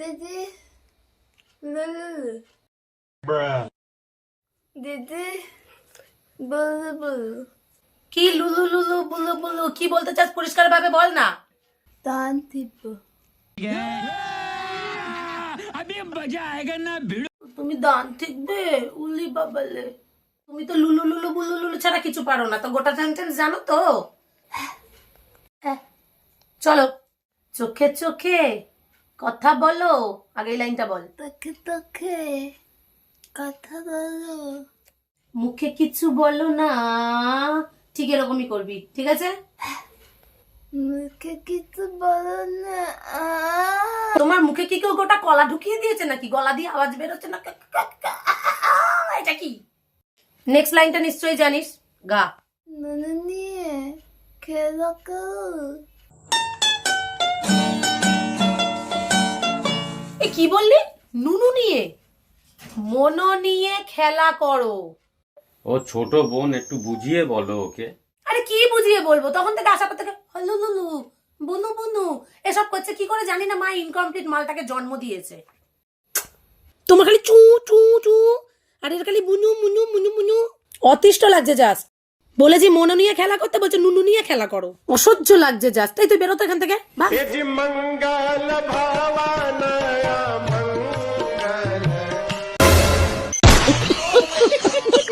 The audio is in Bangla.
দিদি লুলু দিদি বলু বলু কি লুলু লুলু বুলু বুলু কি বলতে চাস পরিষ্কার ভাবে বল না দান দিব তুমি দান ঠিকবে উলি বাবালে তুমি তো লুলু লুলু বুলু লুলু ছাড়া কিছু পারো না তো গোটা সেন্টেন্স জানো তো হ্যাঁ। চলো চোখে চোখে কথা বলো আগে লাইনটা বল। তোকে তোকে কথা বলো। মুখে কিছু বলো না ঠিক এরকমই করবি ঠিক আছে? মুখে কিছু বলো না। তোমার মুখে কি কেউ গোটা কলা ঢুকিয়ে দিয়েছে নাকি? গলা দিয়ে আওয়াজ বেরোচ্ছে না? এটা কি? নেক্সট লাইনটা নিশ্চয়ই জানিস। গা। খেলা কি বললি? নুনু নিয়ে। মনো নিয়ে খেলা করো। ও ছোট বোন একটু বুঝিয়ে বলো ওকে। আরে কি বুঝিয়ে বলব? তখন থেকে আশা করতে হলু লুলু বনু বনু এসব করছে কি করে জানি না মা ইনকমপ্লিট মালটাকে জন্ম দিয়েছে। তোমার খালি চু চু চু আর এর খালি মুনু মুনু মুনু মুনু। অতিষ্ঠ লাগছে যাস বলে যে মনো নিয়ে খেলা করতে বলছে নুনু নিয়ে খেলা করো। অসহ্য লাগছে যাস তাই তুই বেরোতো এখান থেকে বা মঙ্গল ভাবনা